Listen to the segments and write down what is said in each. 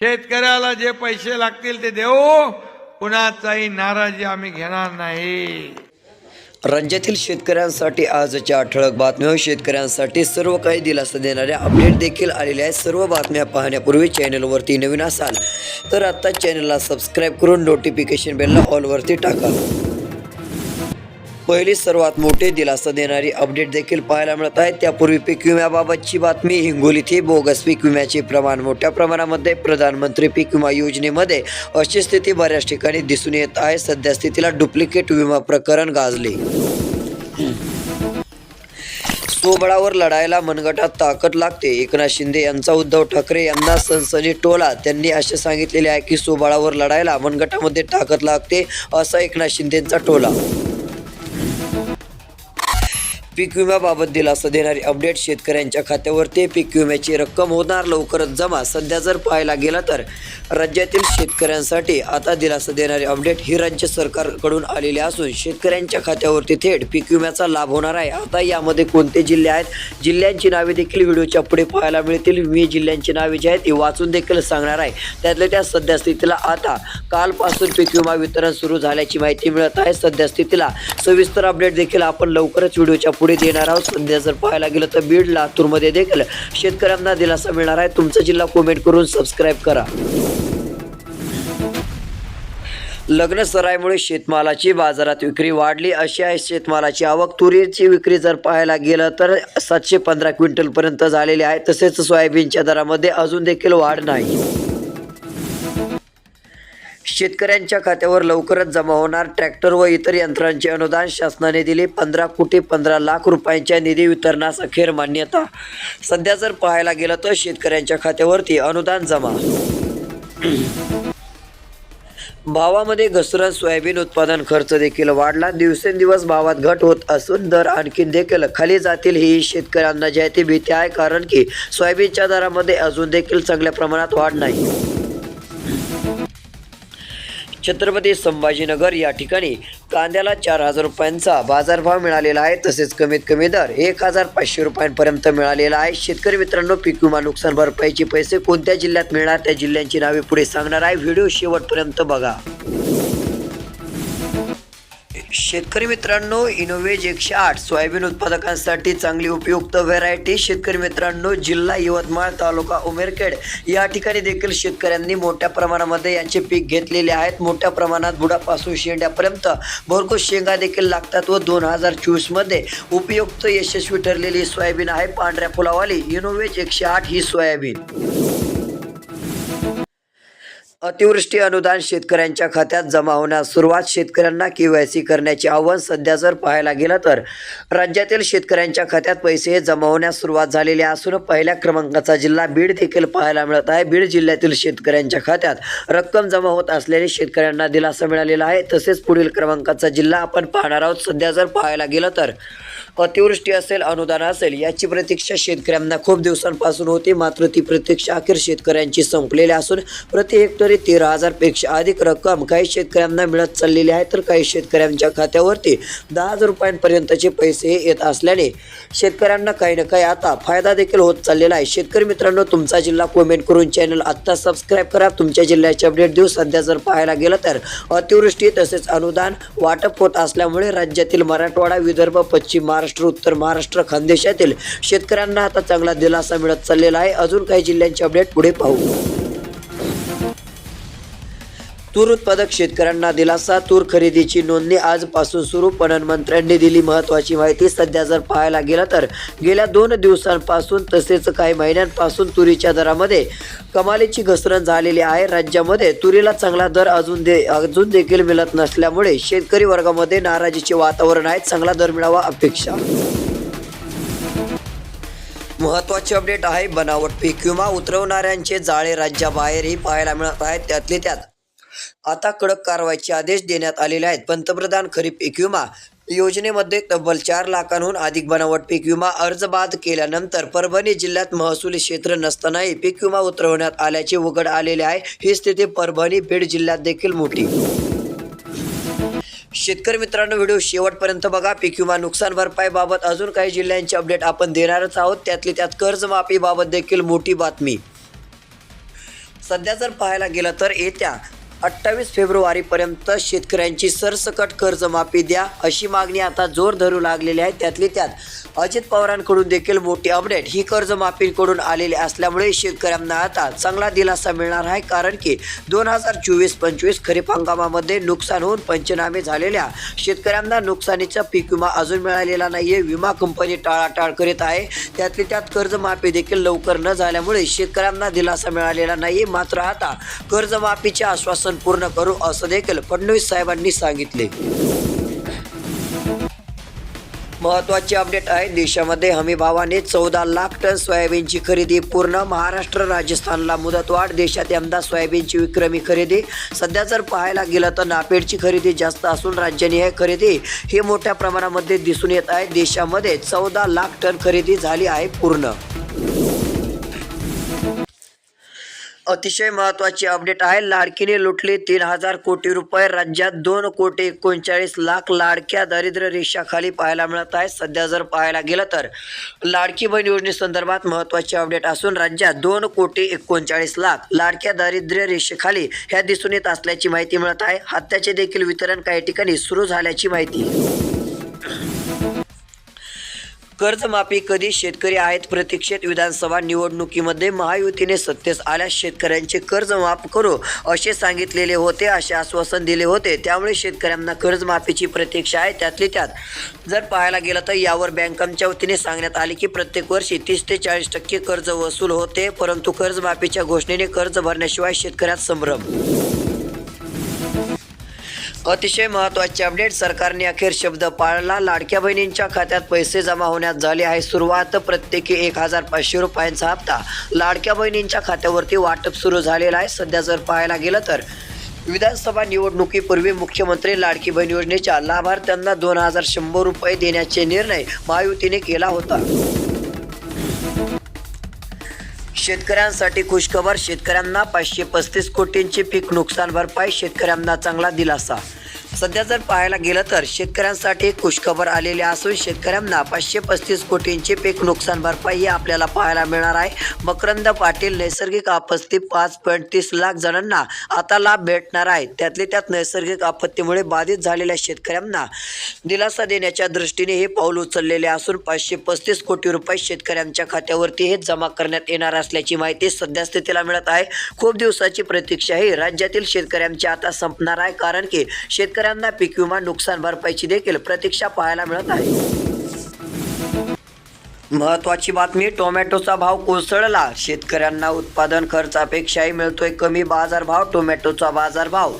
शेतकऱ्याला जे पैसे लागतील ते देऊ. कुणाचाही नाराजी आम्ही घेणार नाही. राज्यातील शेतकऱ्यांसाठी आजच्या ठळक बातम्या. शेतकऱ्यांसाठी सर्व काही दिलासा देणाऱ्या अपडेट देखील आलेल्या आहेत. सर्व बातम्या पाहण्यापूर्वी चॅनलवरती नवीन असाल तर आत्ता चॅनलला सबस्क्राईब करून नोटिफिकेशन बेलला ऑलवरती टाका. पहिली सर्वात मोठे दिलासा देणारी अपडेट देखील पाहायला मिळत आहे. त्यापूर्वी पीक विम्याबाबतची बातमी हिंगोलीत बोगस पीक विम्याचे प्रमाण मोठ्या प्रमाणामध्ये प्रधानमंत्री पीक विमा योजनेमध्ये अशी स्थिती बऱ्याच ठिकाणी दिसून येत आहे. सध्या स्थितीला डुप्लिकेट विमा प्रकरण गाजले. सोबळावर लढायला मनगटात ताकद लागते. एकनाथ शिंदे यांचा उद्धव ठाकरे यांना सनसनी टोला त्यांनी असे सांगितलेले आहे की सोबळावर लढायला मनगटामध्ये ताकद लागते असा एकनाथ शिंदेचा टोला. पीक विम्याबाबत दिलासा देणारी अपडेट शेतकऱ्यांच्या खात्यावरती पीक विम्याची रक्कम होणार लवकरच जमा. सध्या जर पाहायला गेला तर राज्यातील शेतकऱ्यांसाठी आता दिलासा देणारी अपडेट ही राज्य सरकारकडून आलेली असून शेतकऱ्यांच्या खात्यावरती थेट पीक विम्याचा लाभ होणार आहे. आता यामध्ये कोणते जिल्हे आहेत? जिल्ह्यांची नावे देखील व्हिडिओच्या पुढे पाहायला मिळतील. मी जिल्ह्यांची नावे जी आहेत ती वाचून देखील सांगणार आहे. त्यातल्या त्या सध्या स्थितीला आता कालपासून पीक विमा वितरण सुरू झाल्याची माहिती मिळत आहे. सध्या स्थितीला सविस्तर अपडेट देखील आपण लवकरच व्हिडिओच्या पुढे देणार आहोत. सध्या जर पाहायला गेलं तर बीड लातूरमध्ये देखील शेतकऱ्यांना दिलासा मिळणार आहे. तुमचा जिल्हा कमेंट करून सबस्क्राईब करा. लग्न सराईमुळे शेतमालाची बाजारात विक्री वाढली. अशी आहे शेतमालाची आवक. तुरीची विक्री जर पाहायला गेलं तर सातशे पंधरा क्विंटलपर्यंत झालेली आहे. तसेच सोयाबीनच्या दरामध्ये अजून देखील वाढ नाही. शेतकऱ्यांच्या खात्यावर लवकरच जमा होणार ट्रॅक्टर व इतर यंत्रांचे अनुदान शासनाने दिले. पंधरा कोटी पंधरा लाख रुपयांच्या निधी वितरणास अखेर मान्यता. सध्या जर पाहायला गेलं तर शेतकऱ्यांच्या खात्यावरती अनुदान जमा. भावामध्ये घसरण सोयाबीन उत्पादन खर्च देखील वाढला. दिवसेंदिवस भावात घट होत असून दर आणखीन देखील खाली जातील ही शेतकऱ्यांना जी आहे ती भीती आहे. कारण की सोयाबीनच्या दरामध्ये अजून देखील चांगल्या प्रमाणात वाढ नाही. छत्रपती संभाजीनगर या ठिकाणी कांद्याला चार हजार रुपयांचा बाजारभाव मिळालेला आहे. तसेच कमीत कमी दर एक हजार पाचशे रुपयांपर्यंत मिळालेला आहे. शेतकरी मित्रांनो पीक विमा नुकसान भरपाईचे पैसे कोणत्या जिल्ह्यात मिळणार? त्या जिल्ह्यांची नावे पुढे सांगणार आहे. व्हिडिओ शेवटपर्यंत बघा. शेतकरी मित्रांनो इनोवेज एकशे आठ सोयाबीन उत्पादकांसाठी चांगली उपयुक्त व्हेरायटी शेतकरी मित्रांनो जिल्हा यवतमाळ तालुका उमेरखेड या ठिकाणी देखील शेतकऱ्यांनी मोठ्या प्रमाणामध्ये यांचे पीक घेतलेले आहेत. मोठ्या प्रमाणात बुडापासून शेंड्यापर्यंत भरपूर शेंगा देखील लागतात व दोन हजार चोवीसमध्ये उपयुक्त यशस्वी ठरलेली सोयाबीन आहे पांढऱ्या फुलावाली. इनोवेज एकशे आठ ही सोयाबीन. अतिवृष्टी अनुदान शेतकऱ्यांच्या खात्यात जमा होण्यास सुरुवात. शेतकऱ्यांना केवायसी करण्याचे आव्हान सध्या जर पाहायला गेलं तर राज्यातील शेतकऱ्यांच्या खात्यात पैसे जमा होण्यास सुरुवात झालेली असून पहिल्या क्रमांकाचा जिल्हा बीड देखील पाहायला मिळत आहे. बीड जिल्ह्यातील शेतकऱ्यांच्या खात्यात रक्कम जमा होत असलेले शेतकऱ्यांना दिलासा मिळालेला आहे. तसेच पुढील क्रमांकाचा जिल्हा आपण पाहणार आहोत. सध्या जर पाहायला गेलं तर अतिवृष्टी असेल अनुदान असेल याची प्रतीक्षा शेतकऱ्यांना खूप दिवसांपासून होती. मात्र ती प्रतीक्षा अखेर शेतकऱ्यांची संपलेली असून प्रति हेक्टरी तेरा हजारपेक्षा अधिक रक्कम काही शेतकऱ्यांना मिळत चाललेली आहे. तर काही शेतकऱ्यांच्या खात्यावरती दहा हजार रुपयांपर्यंतचे पैसे येत असल्याने शेतकऱ्यांना काही ना काही आता फायदा देखील होत चाललेला आहे. शेतकरी मित्रांनो तुमचा जिल्हा कमेंट करून चॅनल आत्ता सबस्क्राईब करा. तुमच्या जिल्ह्याचे अपडेट देऊ सध्या जर पाहायला गेलं तर अतिवृष्टी तसेच अनुदान वाटप होत असल्यामुळे राज्यातील मराठवाडा विदर्भ पश्चिम महाराष्ट्र उत्तर महाराष्ट्र खानदेशातील शेतकऱ्यांना आता चांगला दिलासा मिळत चाललेला आहे. अजून काही जिल्ह्यांचे अपडेट पुढे पाहू. तूर उत्पादक शेतकऱ्यांना दिलासा. तूर खरेदीची नोंदणी आजपासून सुरू. पणन मंत्र्यांनी दिली महत्त्वाची माहिती. सध्या जर पाहायला गेलं तर गेल्या दोन दिवसांपासून तसेच काही महिन्यांपासून तुरीच्या दरामध्ये कमालीची घसरण झालेली आहे. राज्यामध्ये तुरीला चांगला दर अजून दे अजून देखील मिळत नसल्यामुळे शेतकरी वर्गामध्ये नाराजीचे वातावरण आहे. चांगला दर मिळावा अपेक्षा. महत्त्वाचे अपडेट आहे. बनावट पीक विमा उतरवणाऱ्यांचे जाळे राज्याबाहेरही पाहायला मिळत आहेत. त्यातले त्यात आता कडक कारवाईचे आदेश देण्यात आलेले आहेत. पंतप्रधान खरीप पीक विमा योजनेमध्ये तब्बल चार लाखांहून अधिक बनावट पीक विमा अर्ज बाद केल्यानंतर परभणी जिल्ह्यात महसुली क्षेत्र नसतानाही पीक विमा उतरवण्यात आल्याचे उघड आलेले आहे. ही स्थिती परभणी बीड जिल्ह्यात देखील मोठी. शेतकरी मित्रांनो व्हिडिओ शेवटपर्यंत बघा. पीक विमा नुकसान भरपाई बाबत अजून काही जिल्ह्यांचे अपडेट आपण देणारच आहोत. त्यातली त्यात कर्जमाफी बाबत देखील मोठी बातमी. सध्या जर पाहायला गेलं तर येत्या अठ्ठावीस फेब्रुवारीपर्यंत शेतकऱ्यांची सरसकट कर्जमाफी द्या अशी मागणी आता जोर धरू लागलेली आहे. त्यातली त्यात अजित पवारांकडून देखील मोठी अपडेट. ही कर्जमाफीकडून आलेली असल्यामुळे शेतकऱ्यांना आता चांगला दिलासा मिळणार आहे कारण की दोन हजार चोवीस पंचवीस खरीप हंगामामध्ये नुकसान होऊन पंचनामे झालेल्या शेतकऱ्यांना नुकसानीचा पीक विमा अजून मिळालेला नाहीये. विमा कंपनी टाळाटाळ करीत आहे. त्यातली त्यात कर्जमाफी देखील लवकर न झाल्यामुळे शेतकऱ्यांना दिलासा मिळालेला नाही मात्र आता कर्जमाफीचे आश्वासन पूर्ण करू असं देखील फडणवीस साहेबांनी सांगितले. महत्वाची अपडेट आहे. देशामध्ये हमीभावाने चौदा लाख टन सोयाबीनची खरेदी. पूर्ण महाराष्ट्र राजस्थानला मुदतवाढ देशात यंदा सोयाबीनची विक्रमी खरेदी. सध्या जर पाहायला गेलं तर नापेडची खरेदी जास्त असून राज्याने हे खरेदी ही मोठ्या प्रमाणामध्ये दिसून येत आहे. देशामध्ये चौदा लाख टन खरेदी झाली आहे पूर्ण. अतिशय महत्वाची अपडेट आहे. लाडकीने लुटले तीन हजार कोटी रुपये. राज्यात दोन कोटी एकोणचाळीस लाख लाडक्या दारिद्र्य रेषाखाली पाहायला मिळत आहे. सध्या जर पाहायला गेलं तर लाडकी बहीण योजनेसंदर्भात महत्वाची अपडेट असून राज्यात दोन कोटी एकोणचाळीस लाख लाडक्या दारिद्र्य रेषेखाली ह्या दिसून येत असल्याची माहिती मिळत आहे. हत्याचे देखील वितरण काही ठिकाणी सुरू झाल्याची माहिती. कर्जमाफी कधी शेतकरी आहेत प्रतीक्षेत विधानसभा निवडणुकीमध्ये महायुतीने सत्तेस आल्यास शेतकऱ्यांचे कर्ज माफ करू असे सांगितलेले होते असे आश्वासन दिले होते. त्यामुळे शेतकऱ्यांना कर्जमाफीची प्रतीक्षा आहे. त्यातली त्यात जर पाहायला गेलं तर यावर बँकांच्या वतीने सांगण्यात आले की प्रत्येक वर्षी तीस ते चाळीस टक्के कर्ज वसूल होते परंतु कर्जमाफीच्या घोषणेने कर्ज भरण्याशिवाय शेतकऱ्यात संभ्रम. अतिशय महत्त्वाचे अपडेट. सरकारने अखेर शब्द पाळला. लाडक्या बहिणींच्या खात्यात पैसे जमा होण्यास झाले आहे. सुरुवात प्रत्येकी एक हजार पाचशे रुपयांचा हप्ता लाडक्या बहिणींच्या खात्यावरती वाटप सुरू झालेला आहे. सध्या जर पाहायला गेलं तर विधानसभा निवडणुकीपूर्वी मुख्यमंत्री लाडकी बहीण योजनेच्या लाभार्थ्यांना दोन हजार शंभर रुपये देण्याचे निर्णय महायुतीने केला होता. शेतकऱ्यांसाठी खुशखबर शेतकऱ्यांना पाचशे पस्तीस कोटींची पीक नुकसान भरपाई शेतकऱ्यांना चांगला दिलासा. सध्या जर पाहायला गेलं तर शेतकऱ्यांसाठी खुशखबर आलेली असून शेतकऱ्यांना पाचशे पस्तीस कोटींची पीक नुकसान भरपाई ही आपल्याला पाहायला मिळणार आहे. मकरंद पाटील नैसर्गिक आपत्ती पाच पॉईंट तीस लाख जणांना आता लाभ भेटणार आहे. त्यातले त्यात नैसर्गिक आपत्तीमुळे बाधित झालेल्या शेतकऱ्यांना दिलासा देण्याच्या दृष्टीने हे पाऊल उचललेले असून पाचशे पस्तीस कोटी रुपये शेतकऱ्यांच्या खात्यावरती हे जमा करण्यात येणार असल्याची माहिती सध्या स्थितीला मिळत आहे. खूप दिवसाची प्रतीक्षा ही राज्यातील शेतकऱ्यांची आता संपणार आहे. कारण की शेतकऱ्या शेतकऱ्यांना पीक विमा नुकसान भरपाईची देखील प्रतीक्षा पाहायला मिळत आहे. महत्वाची बातमी टोमॅटोचा भाव कोसळला. शेतकऱ्यांना उत्पादन खर्चापेक्षाही मिळतोय कमी बाजारभाव टोमॅटोचा बाजारभाव.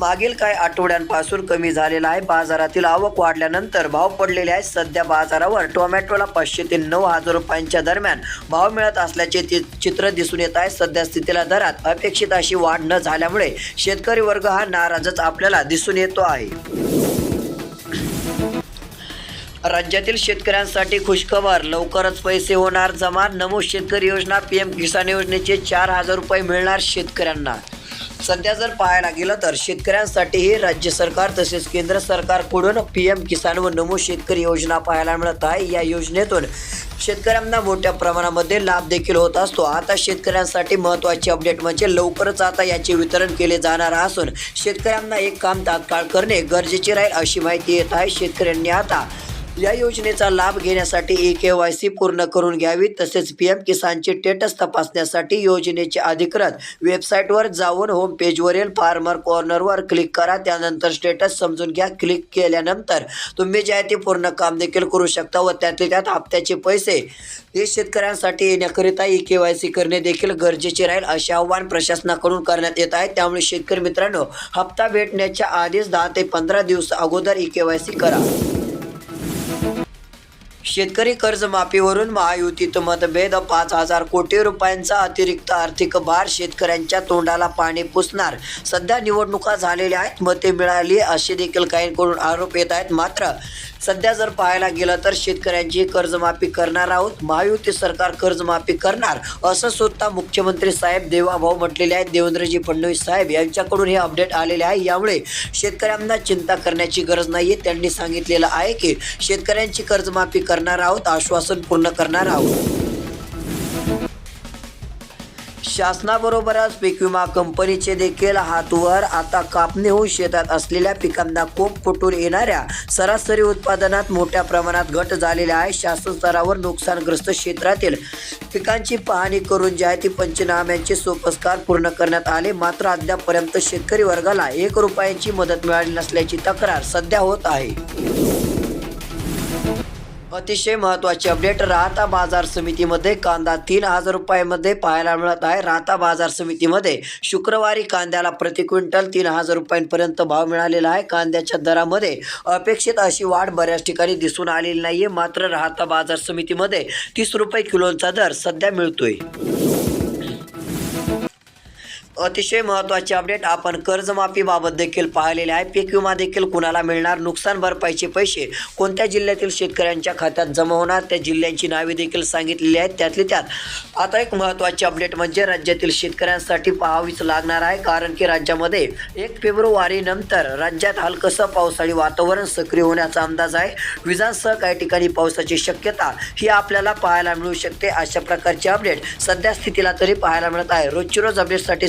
मागील काही आठवड्यांपासून कमी झालेला आहे. बाजारातील आवक वाढल्यानंतर भाव पडलेले आहेत. सध्या बाजारावर टोमॅटोला पाचशे ते नऊ हजार रुपयांच्या दरम्यान भाव मिळत असल्याचे चित्र दिसून येत आहे. सध्या स्थितीला दरात अपेक्षित अशी वाढ न झाल्यामुळे शेतकरी वर्ग हा नाराजच आपल्याला दिसून येतो आहे. राज्यातील शेतकऱ्यांसाठी खुशखबर लवकरच पैसे होणार जमा नमो शेतकरी योजना पीएम किसान योजनेचे चार हजार रुपये मिळणार शेतकऱ्यांना. सध्या जर पाहायला गेलं तर शेतकऱ्यांसाठीही राज्य सरकार तसेच केंद्र सरकारकडून पी एम किसान व नमो शेतकरी योजना पाहायला मिळत आहे. या योजनेतून शेतकऱ्यांना मोठ्या प्रमाणामध्ये लाभ देखील होत असतो. आता शेतकऱ्यांसाठी महत्त्वाची अपडेट म्हणजे लवकरच आता याचे वितरण केले जाणार असून शेतकऱ्यांना एक काम तात्काळ करणे गरजेचे राहील अशी माहिती येत आहे. शेतकऱ्यांनी आता या योजनेचा लाभ घेण्यासाठी ई के वाय सी पूर्ण करून घ्यावी तसेच पी एम किसानचे स्टेटस तपासण्यासाठी योजनेचे अधिकृत वेबसाईटवर जाऊन होम पेजवरील फार्मर कॉर्नरवर क्लिक करा. त्यानंतर स्टेटस समजून घ्या. क्लिक केल्यानंतर तुम्ही जे आहे ते पूर्ण काम देखील करू शकता व त्यातले त्यात हप्त्याचे पैसे हे शेतकऱ्यांसाठी येण्याकरिता ई के वाय सी करणे देखील गरजेचे राहील असे आव्हान प्रशासनाकडून करण्यात येत आहे. त्यामुळे शेतकरी मित्रांनो हप्ता भेटण्याच्या आधीच दहा ते पंधरा दिवस अगोदर ई के वाय सी करा. शेतकरी कर्जमाफीवरून महायुतीत मतभेद पाच हजार कोटी रुपयांचा अतिरिक्त आर्थिक भार शेतकऱ्यांच्या तोंडाला पाणी पुसणार. सध्या निवडणुका झालेल्या आहेत मते मिळाली असे देखील काहींकडून आरोप येत आहेत. मात्र सध्या जर पाहायला गेलं तर शेतकऱ्यांची कर्जमाफी करणार आहोत महायुती सरकार कर्जमाफी करणार असं स्वतः मुख्यमंत्री साहेब देवाभाऊ म्हटलेले आहेत. देवेंद्रजी फडणवीस साहेब यांच्याकडून हे अपडेट आलेले आहे. यामुळे शेतकऱ्यांना चिंता करण्याची गरज नाही त्यांनी सांगितलेलं आहे की शेतकऱ्यांची कर्जमाफी कर करणार आहोत आश्वासन पूर्ण करणार आहोत. शासनाबरोबरच पीक विमा कंपनीचे देखील हातवर आता कापणी होऊन शेतात असलेल्या पिकांना कोप फुटून येणाऱ्या सरासरी उत्पादनात मोठ्या प्रमाणात घट झालेली आहे. शासन स्तरावर नुकसानग्रस्त क्षेत्रातील पिकांची पाहणी करून जे आहे ती पंचनाम्यांचे सोपस्कार पूर्ण करण्यात आले. मात्र अद्यापपर्यंत शेतकरी वर्गाला एक रुपयाची मदत मिळाली नसल्याची तक्रार सध्या होत आहे. अतिशय महत्वाची अपडेट राहता बाजार समितीमध्ये कांदा तीन हजार रुपयामध्ये पाहायला मिळत आहे. राहता बाजार समितीमध्ये शुक्रवारी कांद्याला प्रति क्विंटल तीन हजार रुपयांपर्यंत भाव मिळालेला आहे. कांद्याच्या दरामध्ये अपेक्षित अशी वाढ बऱ्याच ठिकाणी दिसून आलेली नाहीये. मात्र राहता बाजार समितीमध्ये तीस रुपये किलोचा दर सध्या मिळतोय. अतिशय महत्त्वाचे अपडेट आपण कर्जमाफीबाबत देखील पाहिलेले आहे. पीक विमा देखील कुणाला मिळणार? नुकसान भरपाईचे पैसे कोणत्या जिल्ह्यातील शेतकऱ्यांच्या खात्यात जमा होणार? त्या जिल्ह्यांची नावे देखील सांगितलेली आहेत. त्यातली त्यात आता एक महत्त्वाचे अपडेट म्हणजे राज्यातील शेतकऱ्यांसाठी पाहावीच लागणार आहे. कारण की राज्यामध्ये एक फेब्रुवारी नंतर राज्यात हलकसं पावसाळी वातावरण सक्रिय होण्याचा अंदाज आहे. विजांसह काही ठिकाणी पावसाची शक्यता ही आपल्याला पाहायला मिळू शकते. अशा प्रकारचे अपडेट सध्या स्थितीला तरी पाहायला मिळत आहे. रोजची रोज अपडेटसाठी